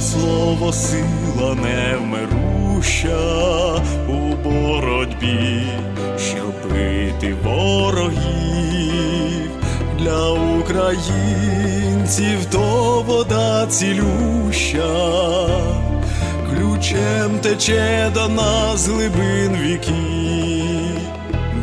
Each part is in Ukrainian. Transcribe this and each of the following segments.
слово сила невмируща у боротьбі, щоб бити ворогів. Для українців то вода цілюща, ключем тече до нас глибин віків,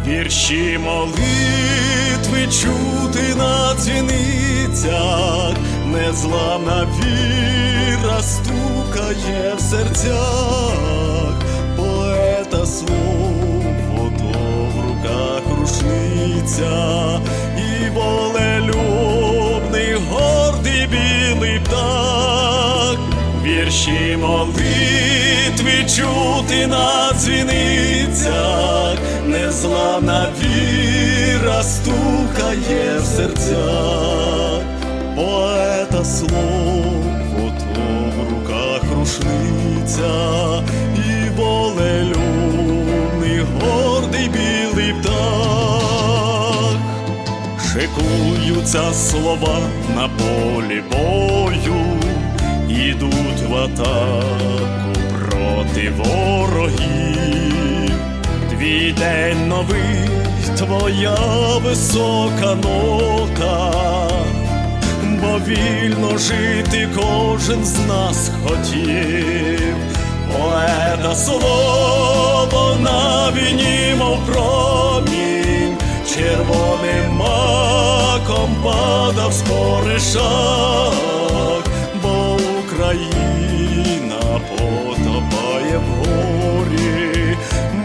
вірші молитви чути на дзвіницях, незламна віра стукає в серцях, поета слово то в руках рушниця, і волелюбний гордий білий птах, вірші молитви чути на дзвіницях, незламна віра стукає в серцях, поета слово Шикуються слова на полі бою, ідуть в атаку проти ворогів. Твій день новий, твоя висока нота, бо вільно жити кожен з нас хотів. Поета слово на війні, мов промінь, червоним маком падав споришах, бо Україна потопає в горі,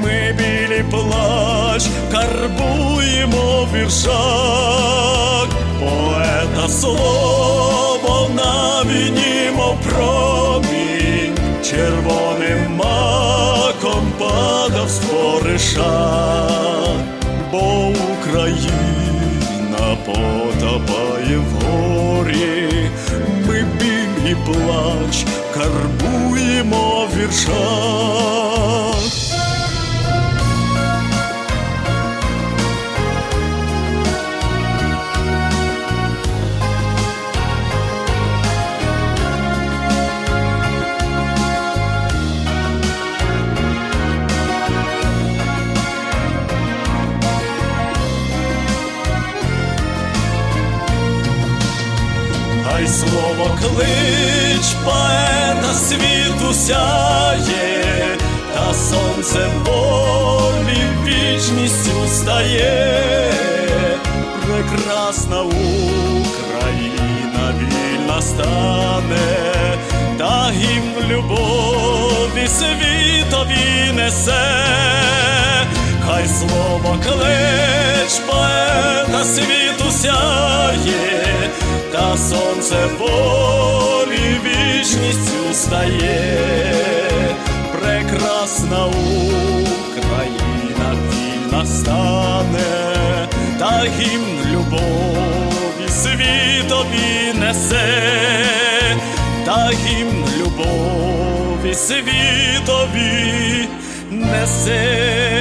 ми білі плач карбуємо в віршах, поета слово на війні, промінь, червоним маком падав споришах, бо Україна потопає в горі, ми біль і плач карбуємо в Хай слово клич поета світу сяє, та сонце волі вічністю стає, прекрасна Україна вільна стане, та гімн любові світові несе, хай слово клич поета світу сонце волі вічністю стає, прекрасна Україна вільна стане, та гімн любові світові несе, та гімн любові світові несе.